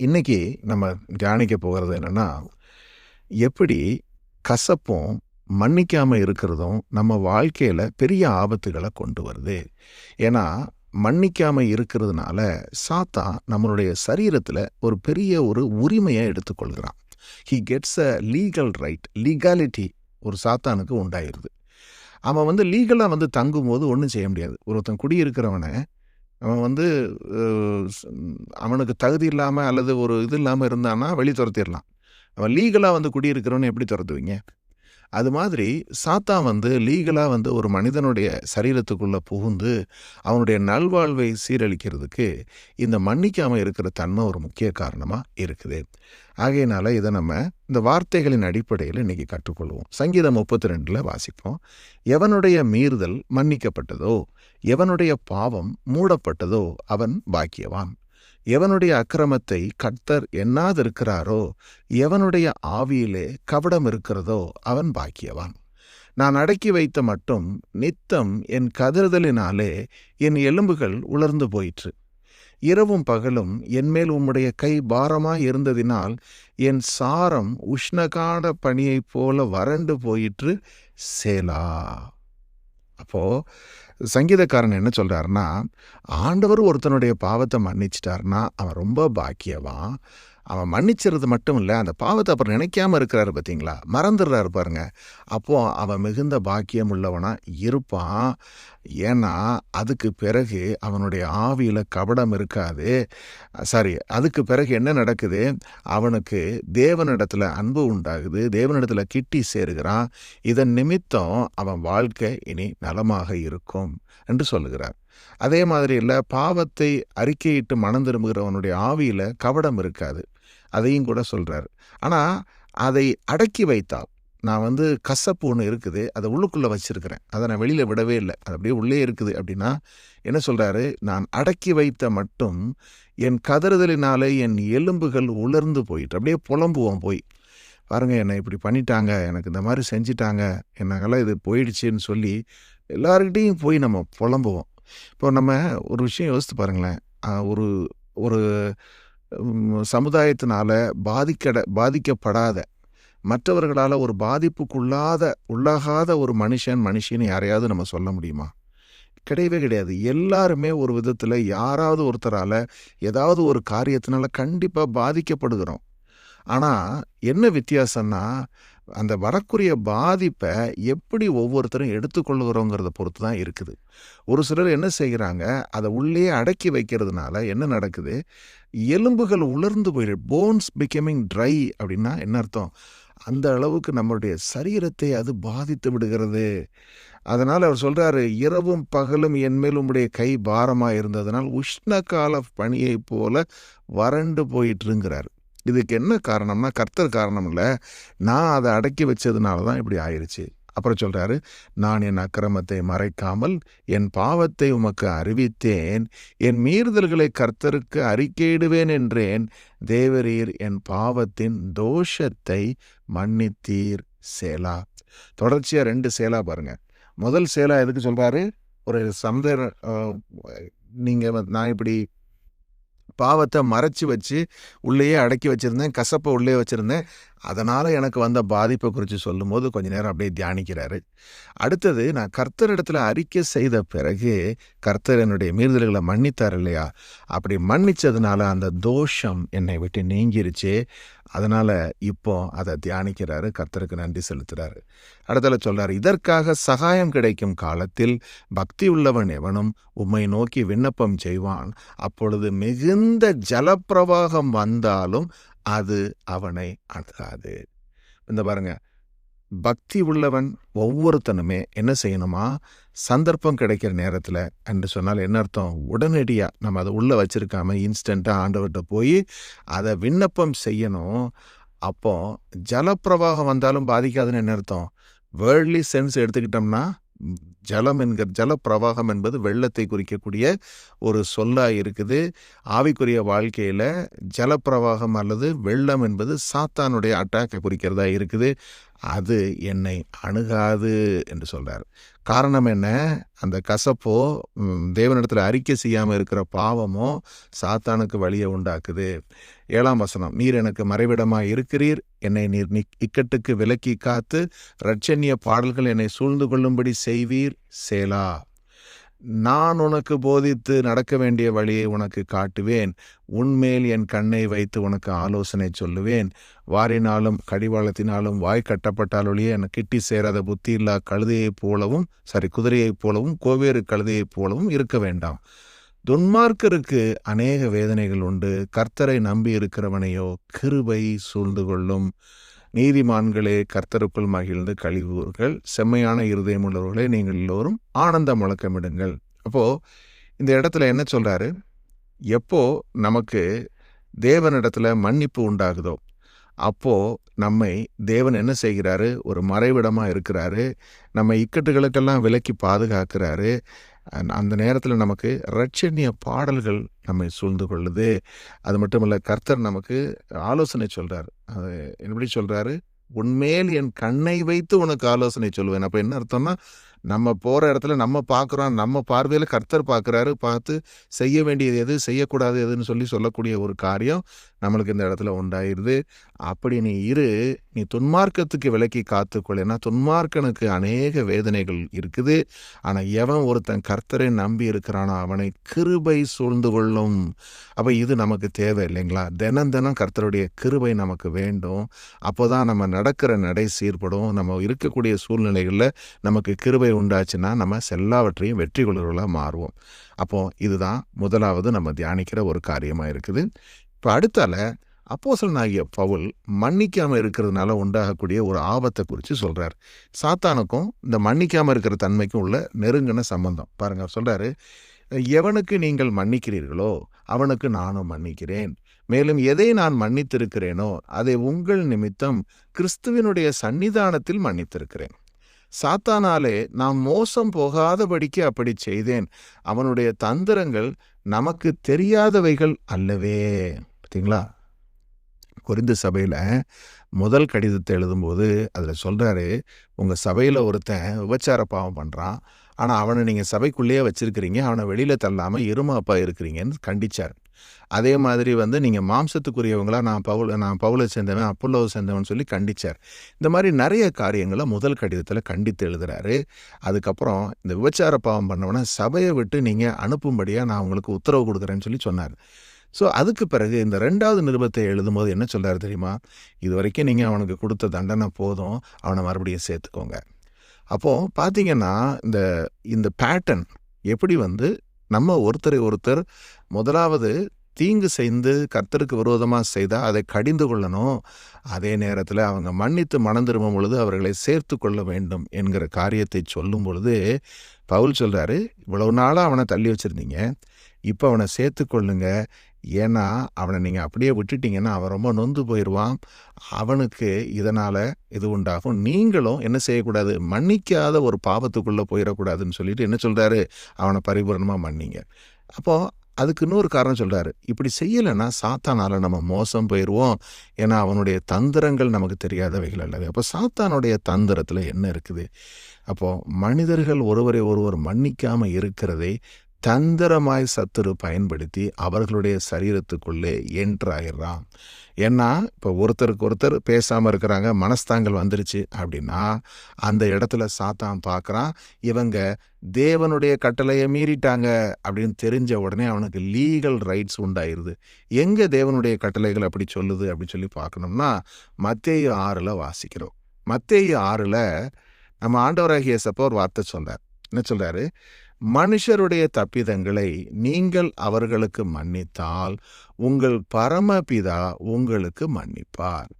இன்னைக்கு நம்ம தியானிக்க போகிறது என்னன்னா எப்படி கசப்பும் மன்னிக்காமல் இருக்கிறதும் நம்ம வாழ்க்கையில் பெரிய ஆபத்துகளை கொண்டு வருது. ஏன்னா மன்னிக்காமல் இருக்கிறதுனால சாத்தா நம்மளுடைய சரீரத்தில் ஒரு பெரிய ஒரு உரிமையை எடுத்துக்கொள்கிறான். He gets a legal right legality ஒரு சாத்தானுக்கு உண்டாயிருது. அவன் வந்து லீகலாக வந்து தங்கும்போது ஒன்றும் செய்ய முடியாது. ஒருத்தன் குடியிருக்கிறவனை அவன் வந்து அவனுக்கு தகுதி இல்லாமல் அல்லது ஒரு இது இல்லாமல் இருந்தான்னா வெளி துரத்திடலாம். அவன் லீகலாக வந்து குடியிருக்கிறவனு எப்படி துரத்துவீங்க? அது மாதிரி சாத்தா வந்து லீகலாக வந்து ஒரு மனிதனுடைய சரீரத்துக்குள்ளே புகுந்து அவனுடைய நல்வாழ்வை சீரழிக்கிறதுக்கு இந்த மன்னிக்காமல் இருக்கிற தன்மை ஒரு முக்கிய காரணமாக இருக்குது. ஆகையினால இதை நம்ம இந்த வார்த்தைகளின் அடிப்படையில் இன்னைக்கு கற்றுக்கொள்வோம். சங்கீதம் முப்பத்தி ரெண்டில் வாசிப்போம். எவனுடைய மீறுதல் மன்னிக்கப்பட்டதோ எவனுடைய பாவம் மூடப்பட்டதோ அவன் பாக்கியவான். எவனுடைய அக்கிரமத்தை கர்த்தர் எண்ணாதிருக்கிறாரோ எவனுடைய ஆவியிலே கபடம் இருக்கிறதோ அவன் பாக்கியவான். நான் அடக்கி வைத்த மட்டும் நித்தம் என் கதறுதலினாலே என் எலும்புகள் உலர்ந்து போயிற்று. இரவும் பகலும் என்மேல் உம்முடைய கை பாரமாய் இருந்ததினால் என் சாரம் உஷ்ணகாட பனியைப் போல வறண்டு போயிற்று சேலா. அப்போ சங்கீதக்காரன் என்ன சொல்றாருன்னா ஆண்டவர் ஒருத்தனுடைய பாவத்தை மன்னிச்சிட்டாருன்னா அவன் ரொம்ப பாக்கியவான். அவன் மன்னிச்சிருது மட்டும் இல்லை அந்த பாவத்தை அப்புறம் நினைக்காம இருக்கிறாரு பார்த்தீங்களா மறந்துடுறாரு பாருங்க. அப்போ அவன் மிகுந்த பாக்கியம் உள்ளவனாக இருப்பான். ஏன்னா அதுக்கு பிறகு அவனுடைய ஆவியில் கபடம் இருக்காது. சாரி அதுக்கு பிறகு என்ன நடக்குது? அவனுக்கு தேவனிடத்தில் அன்பு உண்டாகுது. தேவனிடத்தில் கிட்டி சேருகிறான். இதன் நிமித்தம் அவன் வாழ்க்கை இனி நலமாக இருக்கும் என்று சொல்லுகிறார். அதே மாதிரி இல்லை பாவத்தை அறிக்கையிட்டு மனம் திரும்புகிறவனுடைய ஆவியில் கபடம் இருக்காது. அதையும் கூட சொல்கிறார் ஆனால் அதை அடக்கி வைத்தால் நான் வந்து கசப்பு ஒன்று இருக்குது அதை உள்ளுக்குள்ளே வச்சுருக்கிறேன். அதை நான் வெளியில் விடவே இல்லை. அது அப்படியே உள்ளே இருக்குது அப்படின்னா என்ன சொல்கிறாரு நான் அடக்கி வைத்த மட்டும் என் கதறுதலினாலே என் எலும்புகள் உலர்ந்து போயிட்டு அப்படியே புலம்புவோம் போய். பாருங்கள் என்னை இப்படி பண்ணிட்டாங்க எனக்கு இந்த மாதிரி செஞ்சிட்டாங்க எனக்கெல்லாம் இது போயிடுச்சுன்னு சொல்லி எல்லாருக்கிட்டேயும் போய் நம்ம புலம்புவோம். இப்போ நம்ம ஒரு விஷயம் யோசித்து பாருங்களேன். ஒரு ஒரு சமுதாயத்தினால பாதிக்கட பாதிக்கப்படாத மற்றவர்களால் ஒரு பாதிப்புக்குள்ளாத உள்ளாகாத ஒரு மனுஷன் மனுஷின்னு யாரையாவது நம்ம சொல்ல முடியுமா? கிடையவே கிடையாது. எல்லாருமே ஒரு விதத்தில் யாராவது ஒருத்தரால் ஏதாவது ஒரு காரியத்தினால கண்டிப்பாக பாதிக்கப்படுகிறோம். ஆனால் என்ன வித்தியாசம்னா அந்த வரக்கூடிய பாதிப்பை எப்படி ஒவ்வொருத்தரும் எடுத்துக்கொள்கிறோங்கிறத பொறுத்து தான் இருக்குது. ஒரு சிலர் என்ன செய்கிறாங்க அதை உள்ளே அடக்கி வைக்கிறதுனால என்ன நடக்குது? எலும்புகள் உலர்ந்து போயிடு போன்ஸ் பிகமிங் ட்ரை அப்படின்னா என்ன அர்த்தம்? அந்த அளவுக்கு நம்மளுடைய சரீரத்தை அது பாதித்து விடுகிறது. அதனால் அவர் சொல்கிறாரு இரவும் பகலும் என்மேல் உம்முடைய கை பாரமாக இருந்ததனால் உஷ்ண கால போல வறண்டு போயிட்டுருங்கிறார் இதுக்கு என்ன காரணம்னா கர்த்தர் காரணம் இல்லை. நான் அதை அடக்கி வச்சதுனால தான் இப்படி ஆயிடுச்சு அப்புறம் சொல்கிறாரு நான் என் அக்கிரமத்தை மறைக்காமல் என் பாவத்தை உமக்கு அறிவித்தேன். என் மீறுதல்களை கர்த்தருக்கு அறிக்கையிடுவேன் என்றேன். தேவரீர் என் பாவத்தின் தோஷத்தை மன்னித்தீர் சேலா. தொடர்ச்சியாக ரெண்டு சேலா பாருங்க. முதல் சேலா எதுக்கு சொல்கிறாரு ஒரு சமுதாய நீங்கள் நான் இப்படி பாவத்தை மறைச்சி வச்சு உள்ளேயே அடக்கி வச்சிருந்தேன் கசப்பை உள்ளே வச்சிருந்தேன். அதனால் எனக்கு வந்த பாதிப்பை குறித்து சொல்லும்போது கொஞ்ச நேரம் அப்படியே தியானிக்கிறாரு. அடுத்தது நான் கர்த்தரிடத்தில் அறிக்கை செய்த பிறகு கர்த்தர் என்னுடைய மீறுதல்களை மன்னித்தார் இல்லையா? அப்படி மன்னித்ததுனால அந்த தோஷம் என்னை விட்டு நீங்கிருச்சு. அதனால் இப்போ அதை தியானிக்கிறாரு கர்த்தருக்கு நன்றி செலுத்துகிறாரு அடுத்தல சொல்கிறார் இதற்காக சகாயம் கிடைக்கும் காலத்தில் பக்தி உள்ளவன் எவனும் உம்மை நோக்கி விண்ணப்பம் செய்வான். அப்பொழுது மிகுந்த ஜலப்பிரவாகம் வந்தாலும் அது அவனை அணுகாது. இந்த பாருங்க பக்தி உள்ளவன் ஒவ்வொருத்தனுமே என்ன செய்யணுமா? சந்தர்ப்பம் கிடைக்கிற நேரத்தில் என்று சொன்னால் என்ன அர்த்தம்? உடனடியாக நம்ம அதை உள்ளே வச்சிருக்காம இன்ஸ்டண்ட்டாக ஆண்டவர்கிட்ட போய் அதை விண்ணப்பம் செய்யணும். அப்போ ஜலப்பிரவாகம் வந்தாலும் பாதிக்காதுன்னு என்ன அர்த்தம்? வேர்ல்ட்லி சென்ஸ் எடுத்துக்கிட்டோம்னா ஜலம் என்கிற ஜலப்பிரவாகம் என்பது வெள்ளத்தை குறிக்கக்கூடிய ஒரு சொல்லாக இருக்குது. ஆவிக்குரிய வாழ்க்கையில் ஜலப்பிரவாகம் அல்லது வெள்ளம் என்பது சாத்தானுடைய அட்டாக்கை குறிக்கிறதா இருக்குது. அது என்னை அணுகாது என்று சொல்கிறார் காரணம் என்ன? அந்த கசப்போ தேவனிடத்தில் அறிக்கை செய்யாமல் இருக்கிற பாவமோ சாத்தானுக்கு வழியை உண்டாக்குது. ஏழாம் வசனம் நீர் எனக்கு மறைவிடமாக இருக்கிறீர். என்னை நீர் நி- இக்கட்டுக்கு விலக்கி காத்து இரட்சணிய பாடல்கள் என்னை சூழ்ந்து கொள்ளும்படி செய்வீர். சேலா. நான் உனக்கு போதித்து நடக்க வேண்டிய வழியை உனக்கு காட்டுவேன். உன்மேல் என் கண்ணை வைத்து உனக்கு ஆலோசனை சொல்லுவேன். வாரினாலும் கடிவாளத்தினாலும் வாய் கட்டப்பட்டாலொழிய என கிட்டி சேராத புத்தி இல்லா கழுதையைப் போலவும் சாரி குதிரையைப் போலவும் கோவேறு கழுதையைப் போலவும் இருக்க வேண்டாம். துன்மார்க்கருக்கு அநேக வேதனைகள் உண்டு. கர்த்தரை நம்பி இருக்கிறவனையோ கிருபை சூழ்ந்து கொள்ளும். நீதிமான்களே கர்த்தருக்குள் மகிழ்ந்து கழிவுகள் செம்மையான இருதயமுள்ளவர்களே நீங்கள் எல்லோரும் ஆனந்த முழக்கமிடுங்கள். அப்போ இந்த இடத்துல என்ன சொல்றாரு? எப்போ நமக்கு தேவனிடத்தில் மன்னிப்பு உண்டாகுதோ அப்போ நம்மை தேவன் என்ன செய்கிறாரு? ஒரு மறைவிடமா இருக்கிறாரு. நம்ம இக்கட்டுகளுக்கெல்லாம் விலக்கி பாதுகாக்கிறாரு. அந்த- நேரத்தில் நமக்கு ரட்சணிய பாடல்கள் நம்மை சூழ்ந்து கொள்ளுது. அது மட்டும் இல்லை கர்த்தர் நமக்கு ஆலோசனை சொல்கிறார் அது எப்படி சொல்கிறாரு உண்மேல் என் கண்ணை வைத்து உனக்கு ஆலோசனை சொல்லுவேன் அப்போ என்ன அர்த்தம்னா நம்ம போகிற இடத்துல நம்ம பார்க்குறோம் நம்ம பார்வையில் கர்த்தர் பார்க்குறாரு பார்த்து செய்ய வேண்டியது எது? செய்யக்கூடாது எதுன்னு சொல்லி சொல்லக்கூடிய ஒரு காரியம். நம்மளுக்கு இந்த இடத்துல உண்டாயிருது. அப்படி நீ இரு நீ துன்மார்க்கத்துக்கு விலக்கி காத்துக்கொள் ஏன்னா துன்மார்க்கனுக்கு அநேக வேதனைகள் இருக்குது. ஆனால் எவன் ஒருத்தன் கர்த்தரை நம்பி இருக்கிறானோ அவனை கிருபை சூழ்ந்து கொள்ளும். அப்போ இது நமக்கு தேவை இல்லைங்களா? தினம் தினம் கர்த்தருடைய கிருபை நமக்கு வேண்டும். அப்போ தான் நம்ம நடக்கிற நடை சீர்படும். நம்ம இருக்கக்கூடிய சூழ்நிலைகளில் நமக்கு கிருபை உண்டாச்சுன்னா நம்ம எல்லாவற்றையும் வெற்றி கொள்கிறவர்களாக மாறுவோம். அப்போது இதுதான் முதலாவது நம்ம தியானிக்கிற ஒரு காரியமாக இருக்குது. இப்போ அடுத்தால அப்போசலனாகிய பவுல் மன்னிக்காமல் இருக்கிறதுனால உண்டாகக்கூடிய ஒரு ஆபத்தை குறித்து சொல்கிறார் சாத்தானுக்கும் இந்த மன்னிக்காமல் இருக்கிற தன்மைக்கும் உள்ள நெருங்கின சம்பந்தம். பாருங்க சொல்கிறாரு எவனுக்கு நீங்கள் மன்னிக்கிறீர்களோ அவனுக்கு நானும் மன்னிக்கிறேன். மேலும் எதை நான் மன்னித்திருக்கிறேனோ அதை உங்கள் நிமித்தம் கிறிஸ்துவினுடைய சன்னிதானத்தில் மன்னித்திருக்கிறேன். சாத்தானாலே நாம் மோசம் போகாதபடிக்கு அப்படி செய்தேன். அவனுடைய தந்திரங்கள் நமக்கு தெரியாதவைகள் அல்லவே. பார்த்தீங்களா குறிந்து சபையில் முதல் கடிதத்தை எழுதும்போது அதில் சொல்கிறாரு உங்கள் சபையில் ஒருத்தன் விபச்சார பாவம் பண்ணுறான் ஆனால் அவனை நீங்கள் சபைக்குள்ளேயே வச்சுருக்கிறீங்க. அவனை வெளியில் தள்ளாமல் இருமாப்பா இருக்கிறீங்கன்னு கண்டிச்சார். அதே மாதிரி வந்து நீங்கள் மாம்சத்துக்குரியவங்களா நான் பவுல் நான் பவுலை சேர்ந்தவன் அப்பல்லோவை சேர்ந்தவன் சொல்லி கண்டிச்சார். இந்த மாதிரி நிறைய காரியங்களை முதல் கடிதத்தில் கண்டித்து எழுதுகிறாரு அதுக்கப்புறம் இந்த விபச்சார பாவம் பண்ணவனை சபையை விட்டு நீங்கள் அனுப்பும்படியாக நான் உங்களுக்கு உத்தரவு கொடுக்குறேன்னு சொல்லி சொன்னார். ஸோ அதுக்கு பிறகு இந்த ரெண்டாவது நிருபத்தை எழுதும்போது என்ன சொல்கிறார் தெரியுமா? இது வரைக்கும் நீங்கள் அவனுக்கு கொடுத்த தண்டனை போதும் அவனை மறுபடியும் சேர்த்துக்கோங்க. அப்போது பார்த்தீங்கன்னா இந்த இந்த பேட்டர்ன் எப்படி வந்து நம்ம ஒருத்தரை ஒருத்தர் முதலாவது தீங்கு செய்து கர்த்தருக்கு விரோதமாக செய்தால் அதை கடிந்து கொள்ளணும். அதே நேரத்தில் அவங்க மன்னித்து மனம் திரும்பும் பொழுது அவர்களை சேர்த்து கொள்ள வேண்டும் என்கிற காரியத்தை சொல்லும் பொழுது பவுல் சொல்கிறாரு இவ்வளவு நாளாக அவனை தள்ளி வச்சுருந்தீங்க. இப்போ அவனை சேர்த்து கொள்ளுங்க. ஏன்னா அவனை நீங்கள் அப்படியே விட்டுட்டீங்கன்னா அவன் ரொம்ப நொந்து போயிடுவான் அவனுக்கு இதனால் இது உண்டாகும். நீங்களும் என்ன செய்யக்கூடாது? மன்னிக்காத ஒரு பாவத்துக்குள்ளே போயிடக்கூடாதுன்னு சொல்லிட்டு என்ன சொல்கிறாரு அவனை பரிபூர்ணமாக மன்னிங்க. அப்போது அதுக்கு இன்னொரு காரணம் சொல்கிறாரு இப்படி செய்யலைன்னா சாத்தானால் நம்ம மோசம் போயிடுவோம் ஏன்னா அவனுடைய தந்திரங்கள் நமக்கு தெரியாதவைகள் அல்லது அப்போ சாத்தானுடைய தந்திரத்தில் என்ன இருக்குது? அப்போது மனிதர்கள் ஒருவரை ஒருவர் மன்னிக்காமல் இருக்கிறதே தந்திரமாய் சத்துரு பயன்படுத்தி அவர்களுடைய சரீரத்துக்குள்ளே என்ட்ராயிடுறான். ஏன்னா இப்போ ஒருத்தருக்கு ஒருத்தர் பேசாமல் இருக்கிறாங்க மனஸ்தாங்கள் வந்துருச்சு அப்படின்னா அந்த இடத்துல சாத்தான் பார்க்குறான் இவங்க தேவனுடைய கட்டளையை மீறிட்டாங்க அப்படின்னு தெரிஞ்ச உடனே அவனுக்கு லீகல் ரைட்ஸ் உண்டாயிருது. எங்கே தேவனுடைய கட்டளைகள் அப்படி சொல்லுது அப்படின்னு சொல்லி பார்க்கணும்னா மத்தேயு ஆறில் வாசிக்கிறோம். மத்தேய ஆறில் நம்ம ஆண்டவராகிய சப்போ ஒரு வார்த்தை சொன்னார். என்ன சொல்கிறாரு மனுஷருடைய தப்பிதங்களை நீங்கள் அவர்களுக்கு மன்னித்தால் உங்கள் பரமபிதா உங்களுக்கு மன்னிப்பார்.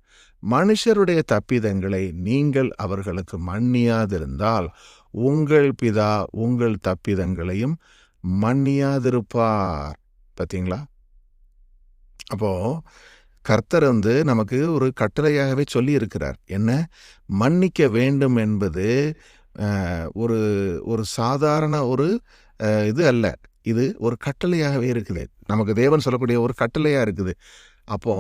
மனுஷருடைய தப்பிதங்களை நீங்கள் அவர்களுக்கு மன்னியாதிருந்தால் உங்கள் பிதா உங்கள் தப்பிதங்களையும் மன்னியாதிருப்பார். பார்த்தீங்களா அப்போ கர்த்தர் வந்து நமக்கு ஒரு கட்டளையாகவே சொல்லி இருக்கிறார் என்ன? மன்னிக்க வேண்டும் என்பது ஒரு ஒரு சாதாரண ஒரு இது அல்ல. இது ஒரு கட்டளையாகவே இருக்குது. நமக்கு தேவன் சொல்லக்கூடிய ஒரு கட்டளையாக இருக்குது. அப்போ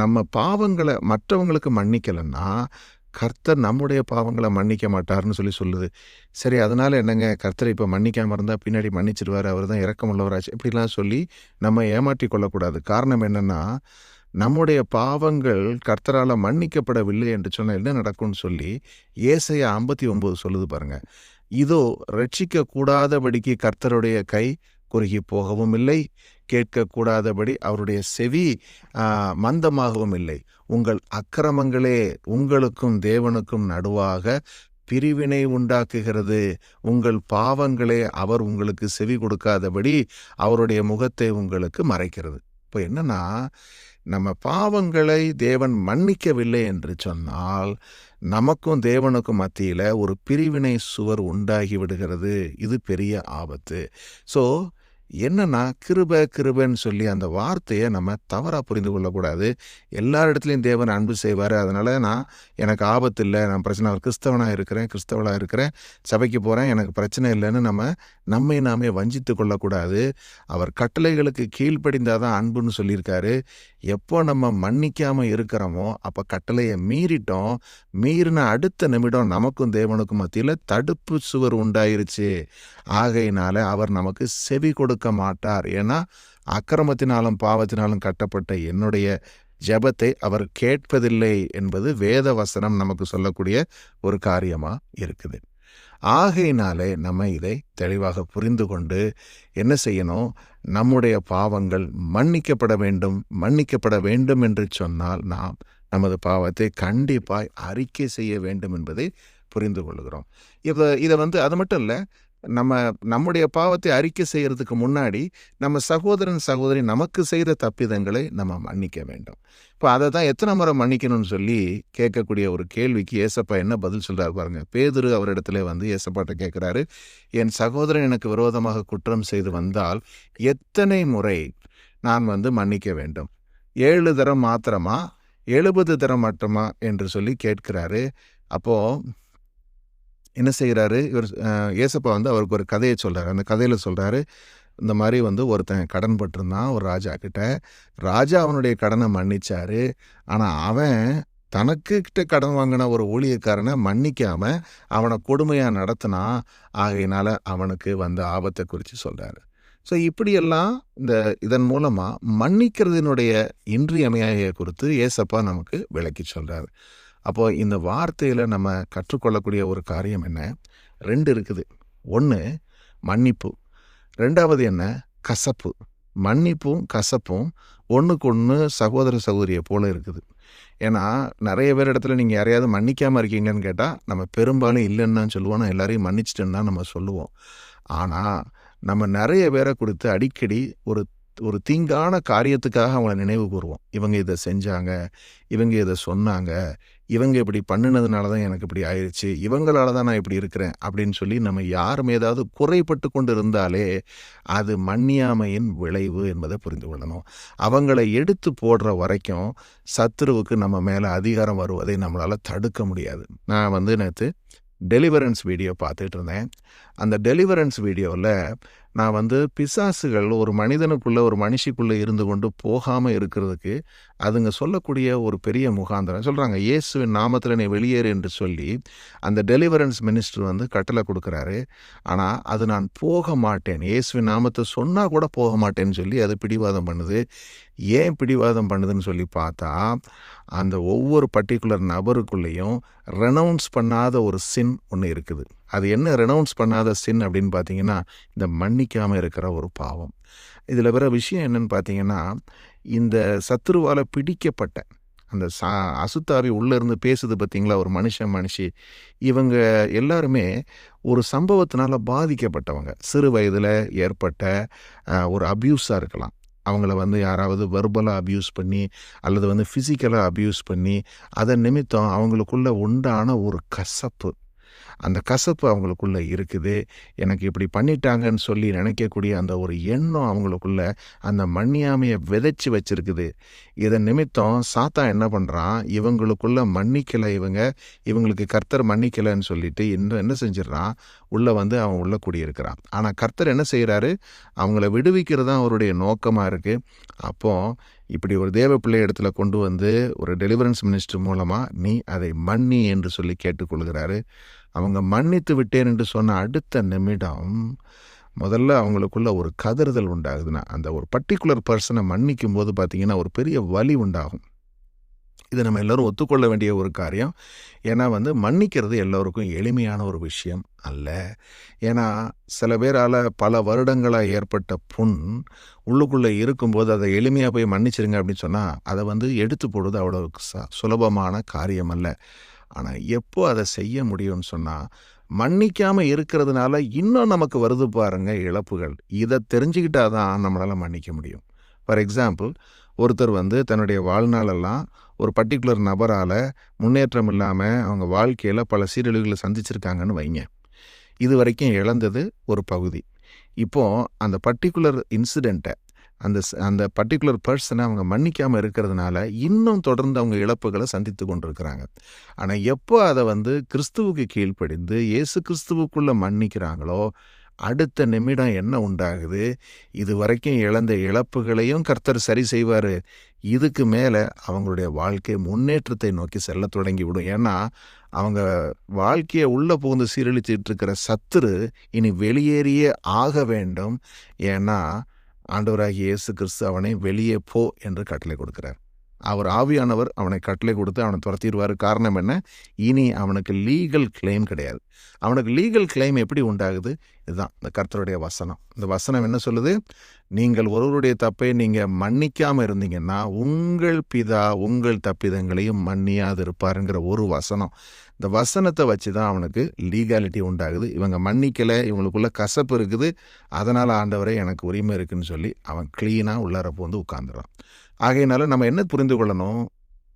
நம்ம பாவங்களை மற்றவங்களுக்கு மன்னிக்கலைன்னா கர்த்தர் நம்முடைய பாவங்களை மன்னிக்க மாட்டார்னு சொல்லி சொல்லுது. சரி அதனால் என்னங்க? கர்த்தரை இப்போ மன்னிக்காமல் இருந்தால் பின்னாடி மன்னிச்சிடுவார் அவர் தான் இறக்கமுள்ளவராச்சு இப்படிலாம் சொல்லி நம்ம ஏமாற்றி கொள்ளக்கூடாது. காரணம் என்னென்னா நம்முடைய பாவங்கள் கர்த்தரால் மன்னிக்கப்படவில்லை என்று சொன்னால் என்ன நடக்கும்னு சொல்லி ஏசையா ஐம்பத்தி ஒம்பது சொல்லுது பாருங்க. இதோ ரட்சிக்க கூடாதபடிக்கு கர்த்தருடைய கை குறுகி போகவும் இல்லை கேட்கக்கூடாதபடி அவருடைய செவி மந்தமாகவும் இல்லை. உங்கள் அக்கிரமங்களே உங்களுக்கும் தேவனுக்கும் நடுவாக பிரிவினை உண்டாக்குகிறது. உங்கள் பாவங்களே அவர் உங்களுக்கு செவி கொடுக்காதபடி அவருடைய முகத்தை உங்களுக்கு மறைக்கிறது. இப்போ என்னன்னா நம்ம பாவங்களை தேவன் மன்னிக்கவில்லை என்று சொன்னால் நமக்கும் தேவனுக்கும் மத்தியில் ஒரு பிரிவினை சுவர் உண்டாகி விடுகிறது. இது பெரிய ஆபத்து. ஸோ என்னன்னா கிருப கிருபன்னு சொல்லி அந்த வார்த்தையை நம்ம தவறாக புரிந்து கொள்ளக்கூடாது. எல்லா இடத்துலையும் தேவன் அன்பு செய்வார். அதனால் நான் எனக்கு ஆபத்து இல்லை. நான் பிரச்சனை கிறிஸ்தவனாக இருக்கிறேன் கிறிஸ்தவனாக இருக்கிறேன். சபைக்கு போகிறேன் எனக்கு பிரச்சனை இல்லைன்னு நம்ம நம்மை நாமே வஞ்சித்து கொள்ளக்கூடாது. அவர் கட்டளைகளுக்கு கீழ்ப்படிந்தால் தான் அன்புன்னு சொல்லியிருக்காரு. எப்போ நம்ம மன்னிக்காமல் இருக்கிறோமோ அப்போ கட்டளையை மீறிட்டோம். மீறின அடுத்த நிமிடம் நமக்கும் தேவனுக்கும் மத்தியில் தடுப்பு சுவர் உண்டாயிருச்சு. ஆகையினால அவர் நமக்கு செவி கொடுக்க மாட்டார். ஏன்னா அக்கிரமத்தினாலும் பாவத்தினாலும் கட்டப்பட்ட என்னுடைய ஜபத்தை அவர் கேட்பதில்லை என்பது வேத வசனம் நமக்கு சொல்லக்கூடிய ஒரு காரியமாக இருக்குது. ஆகையினாலே நம்ம இதை தெளிவாக புரிந்து கொண்டு என்ன செய்யணும்? நம்முடைய பாவங்கள் மன்னிக்கப்பட வேண்டும் மன்னிக்கப்பட வேண்டும் என்று சொன்னால் நாம் நமது பாவத்தை கண்டிப்பாய் அறிக்கை செய்ய வேண்டும் என்பதை புரிந்து கொள்கிறோம் இப்போ இதை வந்து அது மட்டும் இல்லை நம்ம நம்முடைய பாவத்தை அறிக்கை செய்கிறதுக்கு முன்னாடி நம்ம சகோதரன் சகோதரி நமக்கு செய்கிற தப்பிதங்களை நம்ம மன்னிக்க வேண்டும். இப்போ அதை தான் எத்தனை முறை மன்னிக்கணும்னு சொல்லி கேட்கக்கூடிய ஒரு கேள்விக்கு ஏசப்பா என்ன பதில் சொல்கிறார் பாருங்க. பேதுரு அவரிடத்துல வந்து ஏசப்பாட்ட கேட்குறாரு என் சகோதரன் எனக்கு விரோதமாக குற்றம் செய்து வந்தால் எத்தனை முறை நான் வந்து மன்னிக்க வேண்டும்? ஏழு தரம் மாத்திரமா? எழுபது தரம் மட்டுமா? என்று சொல்லி கேட்கிறாரு. அப்போது என்ன செய்கிறாரு இவர் ஏசப்பா வந்து அவருக்கு ஒரு கதையை சொல்கிறார் அந்த கதையில் சொல்கிறாரு இந்த மாதிரி வந்து ஒருத்தன் கடன் பட்டிருந்தான் ஒரு ராஜா கிட்ட. ராஜா அவனுடைய கடனை மன்னிச்சார். ஆனால் அவன் தனக்கு கிட்ட கடன் வாங்கின ஒரு ஊழியக்காரனை மன்னிக்காம அவனை கொடுமையாக நடத்தினா ஆகையினால அவனுக்கு வந்த ஆபத்தை குறித்து சொல்கிறாரு ஸோ இப்படியெல்லாம் இந்த இதன் மூலமாக மன்னிக்கிறதுனுடைய இன்றியமையாய குறித்து ஏசப்பா நமக்கு விளக்கி சொல்கிறாரு அப்போது இந்த வார்த்தையில் நம்ம கற்றுக்கொள்ளக்கூடிய ஒரு காரியம் என்ன? ரெண்டு இருக்குது. ஒன்று மன்னிப்பு. ரெண்டாவது என்ன? கசப்பு. மன்னிப்பும் கசப்பும் ஒன்றுக்கு ஒன்று சகோதர சகோதரியை போல் இருக்குது. ஏன்னா நிறைய பேர் இடத்துல நீங்கள் யாரையாவது மன்னிக்காமல் இருக்கீங்கன்னு கேட்டால் நம்ம பெரும்பாலும் இல்லைன்னு தான் சொல்லுவோம். நான் எல்லாரையும் மன்னிச்சிட்டேன்னு தான் நம்ம சொல்லுவோம். ஆனால் நம்ம நிறைய பேரை கொடுத்து அடிக்கடி ஒரு ஒரு தீங்கான காரியத்துக்காக அவங்கள நினைவு கூறுவோம். இவங்க இதை செஞ்சாங்க இவங்க இதை சொன்னாங்க இவங்க இப்படி பண்ணினதுனால தான் எனக்கு இப்படி ஆயிடுச்சு இவங்களால தான் நான் இப்படி இருக்கிறேன் அப்படின்னு சொல்லி நம்ம யாரும் ஏதாவது குறைப்பட்டு கொண்டு இருந்தாலே அது மன்னியாமையின் விளைவு என்பதை புரிந்து கொள்ளணும். அவங்கள எடுத்து போடுற வரைக்கும் சத்துருவுக்கு நம்ம மேலே அதிகாரம் வருவதை நம்மளால் தடுக்க முடியாது. நான் வந்து நேற்று டெலிவரன்ஸ் வீடியோ பார்த்துட்டு இருந்தேன். அந்த டெலிவரன்ஸ் வீடியோவில் நான் வந்து பிசாசுகள் ஒரு மனிதனுக்குள்ளே ஒரு மனுஷிக்குள்ளே இருந்து கொண்டு போகாமல் இருக்கிறதுக்கு அதுங்க சொல்லக்கூடிய ஒரு பெரிய முகாந்திரம். சொல்கிறாங்க இயேசுவின் நாமத்தில் நீ வெளியேறு என்று சொல்லி அந்த டெலிவரன்ஸ் மினிஸ்டர் வந்து கட்டளை கொடுக்குறாரு. ஆனால் அது நான் போக மாட்டேன். இயேசுவின் நாமத்தை சொன்னால் கூட போக மாட்டேன்னு சொல்லி அது பிடிவாதம் பண்ணுது. ஏன் பிடிவாதம் பண்ணுதுன்னு சொல்லி பார்த்தா அந்த ஒவ்வொரு பர்டிகுலர் நபருக்குள்ளேயும் ரெனவுன்ஸ் பண்ணாத ஒரு சின் ஒன்று இருக்குது. அது என்ன ரெனவுன்ஸ் பண்ணாத சின் அப்படின்னு பார்த்தீங்கன்னா இந்த மன்னிக்காமல் இருக்கிற ஒரு பாவம். இதில் வேற விஷயம் என்னன்னு பார்த்தீங்கன்னா இந்த சத்துருவால் பிடிக்கப்பட்ட அந்த சா அசுத்தாவி உள்ளேருந்து பேசுது பார்த்தீங்களா ஒரு மனுஷன் மனுஷி இவங்க எல்லாருமே ஒரு சம்பவத்தினால பாதிக்கப்பட்டவங்க. சிறு வயதில் ஏற்பட்ட ஒரு அப்யூஸாக இருக்கலாம். அவங்கள வந்து யாராவது வெர்பலாக அப்யூஸ் பண்ணி அல்லது வந்து ஃபிசிக்கலாக அப்யூஸ் பண்ணி அதன் நிமித்தம் அவங்களுக்குள்ள உண்டான ஒரு கசப்பு. அந்த கசப்பு அவங்களுக்குள்ளே இருக்குது. எனக்கு இப்படி பண்ணிட்டாங்கன்னு சொல்லி நினைக்கக்கூடிய அந்த ஒரு எண்ணம் அவங்களுக்குள்ள அந்த மன்னியாமையை விதைச்சி வச்சிருக்குது. இதன் நிமித்தம் சாத்தா என்ன பண்ணுறான் இவங்களுக்குள்ள மன்னிக்கலை இவங்க. இவங்களுக்கு கர்த்தர் மன்னிக்கலைன்னு சொல்லிட்டு இன்னும் என்ன செஞ்சிடறான்? உள்ளே வந்து அவன் உள்ள குடியிருக்கிறான். ஆனால் கர்த்தர் என்ன செய்கிறாரு அவங்கள விடுவிக்கிறது தான் அவருடைய நோக்கமாக இருக்குது அப்போது இப்படி ஒரு தேவ பிள்ளை இடத்துல கொண்டு வந்து ஒரு டெலிவரன்ஸ் மினிஸ்டர் மூலமாக நீ அதை மன்னி என்று சொல்லி கேட்டுக்கொள்கிறாரு. அவங்க மன்னித்து விட்டேன் என்று சொன்ன அடுத்த நிமிடம் முதல்ல அவங்களுக்குள்ள ஒரு கதறுதல் உண்டாகுதுன்னா அந்த ஒரு பர்டிகுலர் பர்சனை மன்னிக்கும் போது பார்த்திங்கன்னா ஒரு பெரிய வலி உண்டாகும். இது நம்ம எல்லோரும் ஒத்துக்கொள்ள வேண்டிய ஒரு காரியம். ஏன்னா வந்து மன்னிக்கிறது எல்லோருக்கும் எளிமையான ஒரு விஷயம் அல்ல. ஏன்னா சில பேரால் பல வருடங்களாக ஏற்பட்ட புண் உள்ளுக்குள்ளே இருக்கும்போது அதை எளிமையாக போய் மன்னிச்சிருங்க அப்படின்னு சொன்னால் அதை வந்து எடுத்து போடுவது அவ்வளோ ச சுலபமான காரியம் அல்ல. ஆனால் எப்போ அதை செய்ய முடியும்னு சொன்னால் மன்னிக்காமல் இருக்கிறதுனால இன்னும் நமக்கு வருது பாருங்க இழப்புகள். இதை தெரிஞ்சுக்கிட்டால் தான் நம்மளால் மன்னிக்க முடியும். ஃபார் எக்ஸாம்பிள் ஒருத்தர் வந்து தன்னுடைய வாழ்நாளெல்லாம் ஒரு பர்டிகுலர் நபரால் முன்னேற்றம் இல்லாமல் அவங்க வாழ்க்கையில் பல சீரழிவுகளை சந்திச்சிருக்காங்கன்னு வைங்க. இது வரைக்கும் இழந்தது ஒரு பகுதி. இப்போது அந்த பர்டிகுலர் இன்சிடெண்ட்டை அந்த அந்த பர்டிகுலர் பர்சனை அவங்க மன்னிக்காமல் இருக்கிறதுனால இன்னும் தொடர்ந்து அவங்க இழப்புகளை சந்தித்து கொண்டிருக்கிறாங்க. ஆனால் எப்போ அதை வந்து கிறிஸ்துவுக்கு கீழ்ப்படிந்து இயேசு கிறிஸ்துவுக்குள்ளே மன்னிக்கிறாங்களோ அடுத்த நிமிடம் என்ன உண்டாகுது? இது வரைக்கும் இழந்த இழப்புகளையும் கர்த்தர் சரி செய்வார். இதுக்கு மேலே அவங்களுடைய வாழ்க்கை முன்னேற்றத்தை நோக்கி செல்ல தொடங்கிவிடும். ஏன்னா அவங்க வாழ்க்கையை உள்ளே புகுந்து சீரழிச்சிட்டு இருக்கிற சத்துரு இனி வெளியேறியே ஆக வேண்டும். ஏன்னா ஆண்டவராகிய இயேசு கிறிஸ்து அவனை வெளியே போ என்று கட்டளை கொடுக்கிறார். அவர் ஆவியானவர் அவனை கட்டளை கொடுத்து அவனை துரத்திடுவார். காரணம் என்ன? இனி அவனுக்கு லீகல் கிளைம் கிடையாது. அவனுக்கு லீகல் கிளைம் எப்படி உண்டாகுது? இதுதான். இந்த கர்த்தருடைய வசனம். இந்த வசனம் என்ன சொல்லுது? நீங்கள் ஒருவருடைய தப்பை நீங்கள் மன்னிக்காமல் இருந்தீங்கன்னா உங்கள் பிதா உங்கள் தப்பிதங்களையும் மன்னியாது இருப்பாருங்கிற ஒரு வசனம். இந்த வசனத்தை வச்சு தான் அவனுக்கு லீகாலிட்டி உண்டாகுது. இவங்க மன்னிக்கலை இவங்களுக்குள்ள கசப்பு இருக்குது. அதனால் ஆண்டவரே எனக்கு உரிமை இருக்குன்னு சொல்லி அவன் க்ளீனாக உள்ளார வந்து உட்காந்துறான் ஆகையினால நம்ம என்ன புரிந்து கொள்ளணும்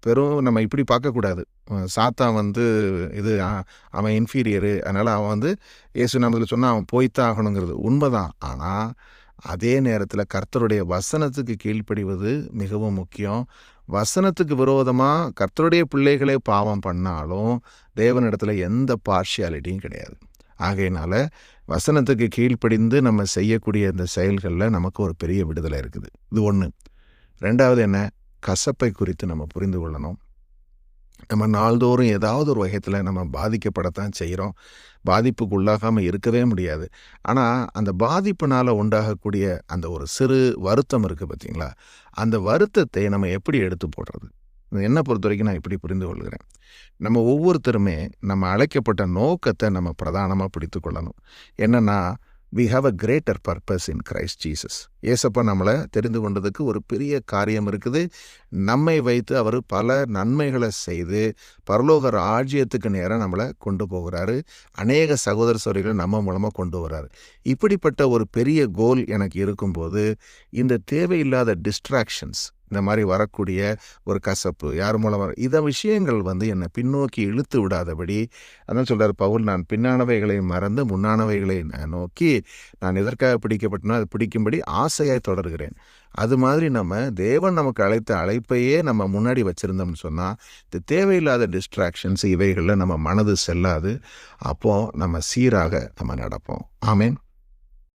வெறும் நம்ம இப்படி பார்க்கக்கூடாது. சாத்தா சாத்தான் வந்து இது அவன் இன்ஃபீரியரு அதனால் அவன் வந்து இயேசு நாமத்தில் சொன்னால் அவன் போய்த்தான் ஆகணுங்கிறது உண்மைதான். ஆனால் அதே நேரத்தில் கர்த்தருடைய வசனத்துக்கு கீழ்ப்படிவது மிகவும் முக்கியம். வசனத்துக்கு விரோதமாக கர்த்தருடைய பிள்ளைகளே பாவம் பண்ணாலும் தேவனிடத்துல எந்த பார்ஷியாலிட்டியும் கிடையாது. ஆகையினால வசனத்துக்கு கீழ்ப்படிந்து நம்ம செய்யக்கூடிய இந்த செயல்களில் நமக்கு ஒரு பெரிய விடுதலை இருக்குது. இது ஒன்று ரெண்டாவது என்ன? கசப்பை குறித்து நம்ம புரிந்து கொள்ளணும். நம்ம நாள்தோறும் ஏதாவது ஒரு வகையில் நம்ம பாதிக்கப்படத்தான் செய்கிறோம் பாதிப்புக்கு உள்ளாகாமல் இருக்கவே முடியாது. ஆனால் அந்த பாதிப்புனால் உண்டாகக்கூடிய அந்த ஒரு சிறு வருத்தம் இருக்குது பார்த்தீங்களா அந்த வருத்தத்தை நம்ம எப்படி எடுத்து போடுறது? என்னை பொறுத்த வரைக்கும் நான் இப்படி புரிந்து கொள்கிறேன். நம்ம ஒவ்வொருத்தருமே நம்ம அழைக்கப்பட்ட நோக்கத்தை நம்ம பிரதானமாக பிடித்து கொள்ளணும். என்னன்னா we have a greater purpose in Christ Jesus ஏசப்பா நம்மளை தெரிந்து கொண்டதுக்கு ஒரு பெரிய காரியம் இருக்குது. நம்மை வைத்து அவர் பல நன்மைகளை செய்து பரலோகர் ஆஜ்யத்துக்கு நேராக நம்மளை கொண்டு போகிறாரு. அநேக சகோதர சோரிகளை நம்ம மூலமாக கொண்டு வர்றாரு இப்படிப்பட்ட ஒரு பெரிய கோல் எனக்கு இருக்கும்போது இந்த தேவையில்லாத டிஸ்ட்ராக்ஷன்ஸ் இந்த மாதிரி வரக்கூடிய ஒரு கசப்பு யார் மூலமாக இத விஷயங்கள் வந்து என்னை பின்னோக்கி இழுத்து விடாதபடி அதான் சொல்கிறார் பவுல் நான் பின்னானவைகளை மறந்து முன்னானவைகளை நான் நோக்கி நான் எதற்காக பிடிக்கப்பட்டனோ அது பிடிக்கும்படி ஆசையாக தொடர்கிறேன். அது மாதிரி நம்ம தேவன் நமக்கு அழைத்த அழைப்பையே நம்ம முன்னாடி வச்சுருந்தோம்னு சொன்னால் இந்த தேவையில்லாத டிஸ்ட்ராக்ஷன்ஸ் இவைகளில் நம்ம மனது செல்லாது. அப்போது நம்ம சீராக நம்ம நடப்போம். ஆமேன்.